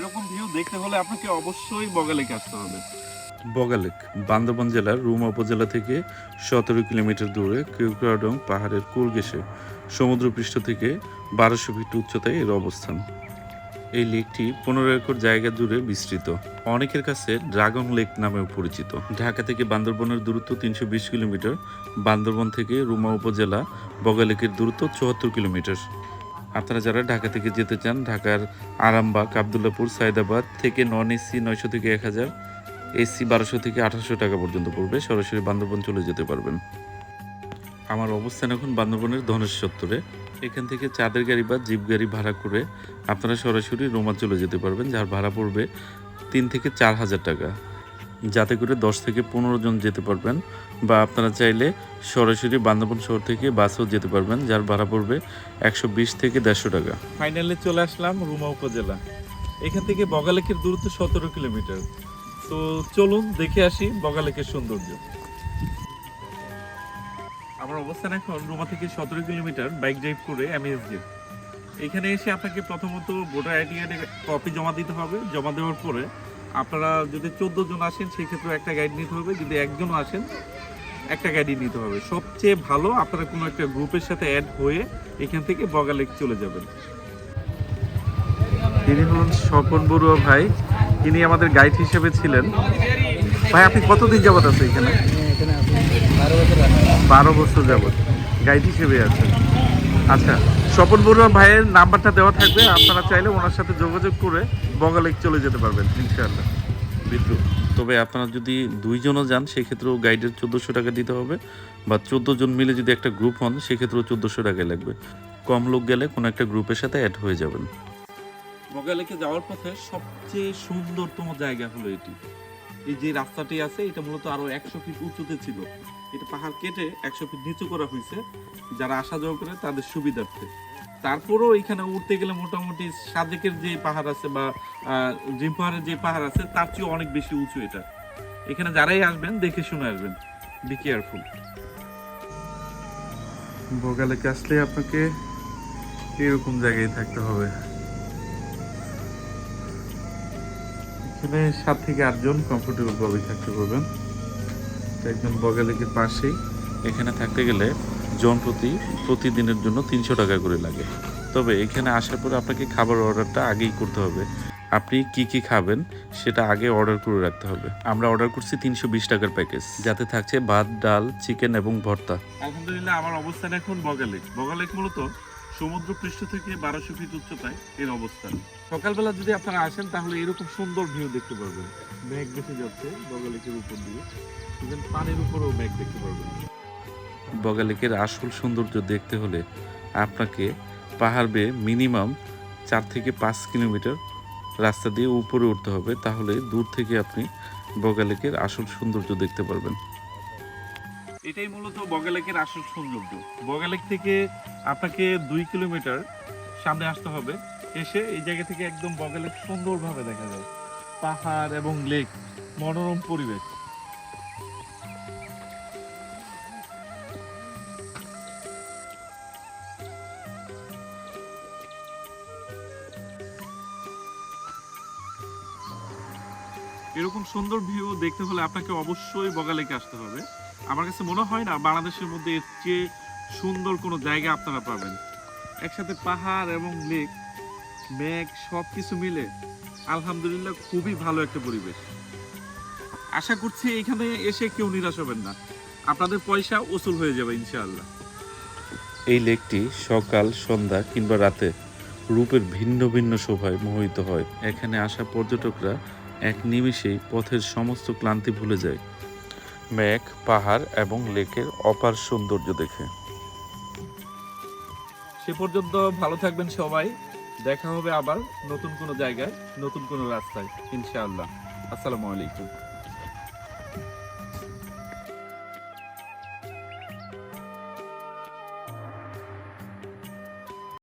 এরকম ভিউ দেখতে হলে আপনাকে অবশ্যই বগালেকে আসতে হবে। বগালেক বান্দরবান জেলার রুমা উপজেলা থেকে সতেরো কিলোমিটার দূরে কিউক্রাডং পাহাড়ের কুল ঘেঁষে সমুদ্রপৃষ্ঠ থেকে বারোশো ফিট উচ্চতায় এর অবস্থান। এই লেকটি পনেরো একর জায়গা জুড়ে বিস্তৃত। অনেকের কাছে ড্রাগন লেক নামেও পরিচিত। ঢাকা থেকে বান্দরবনের দূরত্ব তিনশো বিশ কিলোমিটার, বান্দরবন থেকে রুমা উপজেলা বগালেকের দূরত্ব চুয়াত্তর কিলোমিটার। আপনারা যারা ঢাকা থেকে যেতে চান, ঢাকার আরামবাগ, আবদুল্লাপুর, সায়দাবাদ থেকে নন এসি নয়শো থেকে এক হাজার, এসি বারোশো থেকে আঠারোশো টাকা পর্যন্ত পড়বে। সরাসরি বান্দরবন চলে যেতে পারবেন। আমার অবস্থান এখন বান্দরবনের ধনেশ চত্বরে এখান থেকে চাঁদের গাড়ি বা জিপ গাড়ি ভাড়া করে আপনারা সরাসরি রোমা চলে যেতে পারবেন, যার ভাড়া পড়বে তিন থেকে চার হাজার টাকা। যাতে করে দশ থেকে পনেরো জন যেতে পারবেন বা আপনারা চাইলে সরাসরি বান্দরবন শহর থেকে বাসেও যেতে পারবেন, যার ভাড়া পড়বে একশো বিশ থেকে দেড়শো টাকা। ফাইনালি চলে আসলাম রুমা উপজেলা। এখান থেকে বগালেকের দূরত্ব সতেরো কিলোমিটার। তো চলুন দেখে আসি বগালেকের সৌন্দর্য। আমার অবস্থান এখন রুমা থেকে সতেরো কিলোমিটার বাইক ড্রাইভ করে এমএসজি এখানে এসে আপনাকে প্রথমত ভোটার আইডি কার্ডে কপি জমা দিতে হবে। জমা দেওয়ার পরে আপনারা যদি চোদ্দ জন আসেন, সেই ক্ষেত্রে একটা গাইড নিতে হবে। যদি একজন আসেন, একটা গাড়ি নিতে হবে। সবচেয়ে ভালো আপনারা কোনো একটা গ্রুপের সাথে অ্যাড হয়ে এখান থেকে বগালেক চলে যাবেন। তিনি হলেন স্বপন বড়ুয়া ভাই। তিনি আমাদের গাইড হিসেবে ছিলেন। ভাই, আপনি কতদিন যাবত আছে এখানে? বারো বছর যাবত। গাইড হিসেবে আছেন। আচ্ছা স্বপন বড়ুয়া ভাইয়ের নাম্বারটা দেওয়া থাকবে। আপনারা চাইলে ওনার সাথে যোগাযোগ করে বগালেক চলে যেতে পারবেন ইনশাআল্লাহ। বিদ্রুপ। তবে আপনারা যদি দুইজনও যান সেক্ষেত্রেও গাইডের চোদ্দোশো টাকা দিতে হবে বা চোদ্দ জন মিলে যদি একটা গ্রুপ হন সেক্ষেত্রেও চোদ্দোশো টাকাই লাগবে। কম লোক গেলে কোনো একটা গ্রুপের সাথে অ্যাড হয়ে যাবেন। বগালেকে যাওয়ার পথে সবচেয়ে সুন্দরতম জায়গা হলো এটি। এই যে রাস্তাটি আছে এটা মূলত আরও একশো ফিট উঁচুতে ছিল। এটা পাহাড় কেটে একশো ফিট নিচু করা হয়েছে। যারা আসা যাওয়া করে তাদের সুবিধার্থে। তারপরেও এখানে উঠতে গেলে মোটামুটি সাদেকের যে পাহাড় আছে বা আহ, জিম পাহাড়ের যে পাহাড় আছে তার চেয়ে অনেক বেশি উঁচু এটা। এখানে যারাই আসবেন দেখে শুনে আসবেন। বি কেয়ারফুল বগালেকে আসলে আপনাকে এরকম জায়গায় থাকতে হবে। এখানে সাত থেকে আটজন কমফোর্টেবল ভাবে থাকতে পারবেন। একদম বগালেকের পাশেই। এখানে থাকতে গেলে জন প্রতি, প্রতিদিনের জন্য তিনশো টাকা করে লাগে। তবে এখানে আসার পরে আপনাকে খাবার অর্ডারটা আগেই করতে হবে। আপনি কি কি খাবেন সেটা আগে অর্ডার করে রাখতে হবে। আমরা অর্ডার করছি তিনশো বিশ টাকার প্যাকেজ। যাতে থাকছে ভাত, ডাল, চিকেন এবং ভর্তা। আলহামদুলিল্লাহ, আমার অবস্থান এখন বগালেক। বগালেক মূলত সমুদ্র পৃষ্ঠ থেকে বারোশো ফিট উচ্চতায় এর অবস্থান। সকালবেলা যদি আপনারা আসেন তাহলে এরকম সুন্দর ভিউ দেখতে পারবেন। মেঘ ভেসে যাচ্ছে বগালেকের উপর দিয়ে। ইভেন পানির উপরেও মেঘ দেখতে পারবেন। বগালেকের আসল সৌন্দর্য দেখতে হলে আপনাকে পাহাড় বেয়ে মিনিমাম চার থেকে পাঁচ কিলোমিটার রাস্তা দিয়ে উপরে উঠতে হবে। তাহলে দূর থেকে আপনি বগালেকের আসল সৌন্দর্য দেখতে পারবেন। এটাই মূলত বগালেকের আসল সৌন্দর্য। বগালেক থেকে আপনাকে দুই কিলোমিটার সামনে আসতে হবে। এসে এই জায়গা থেকে একদম বগালেক সুন্দরভাবে দেখা যায়। পাহাড় এবং লেক, মনোরম পরিবেশ। এরকম সুন্দর ভিউ দেখতে হলে আপনাকে অবশ্যই বগালেকে আসতে হবে। আমার কাছে মনে হয় না বাংলাদেশের মধ্যে এর চেয়ে সুন্দর কোনো জায়গা আপনারা পাবেন। একসাথে পাহাড় এবং লেক মেঘ সব কিছু মিলে আলহামদুলিল্লাহ খুবই ভালো একটা পরিবেশ। আশা করছি এখানে এসে কেউ নিরাশ হবেন না। আপনাদের পয়সা উসুল হয়ে যাবে, ইনশাআল্লাহ। এই লেকটি সকাল, সন্ধ্যা কিংবা রাতে রূপের ভিন্ন ভিন্ন শোভায় মোহিত হয়। এখানে আসা পর্যটকরা এক নিমিষেই পথের সমস্ত ক্লান্তি ভুলে যায়। মেঘ পাহাড় এবং লেকের অপার সৌন্দর্য দেখে। সে পর্যন্ত ভালো থাকবেন সবাই। দেখা হবে আবার নতুন কোনো জায়গায় নতুন কোনো রাস্তায় ইনশাআল্লাহ। আসসালামু আলাইকুম।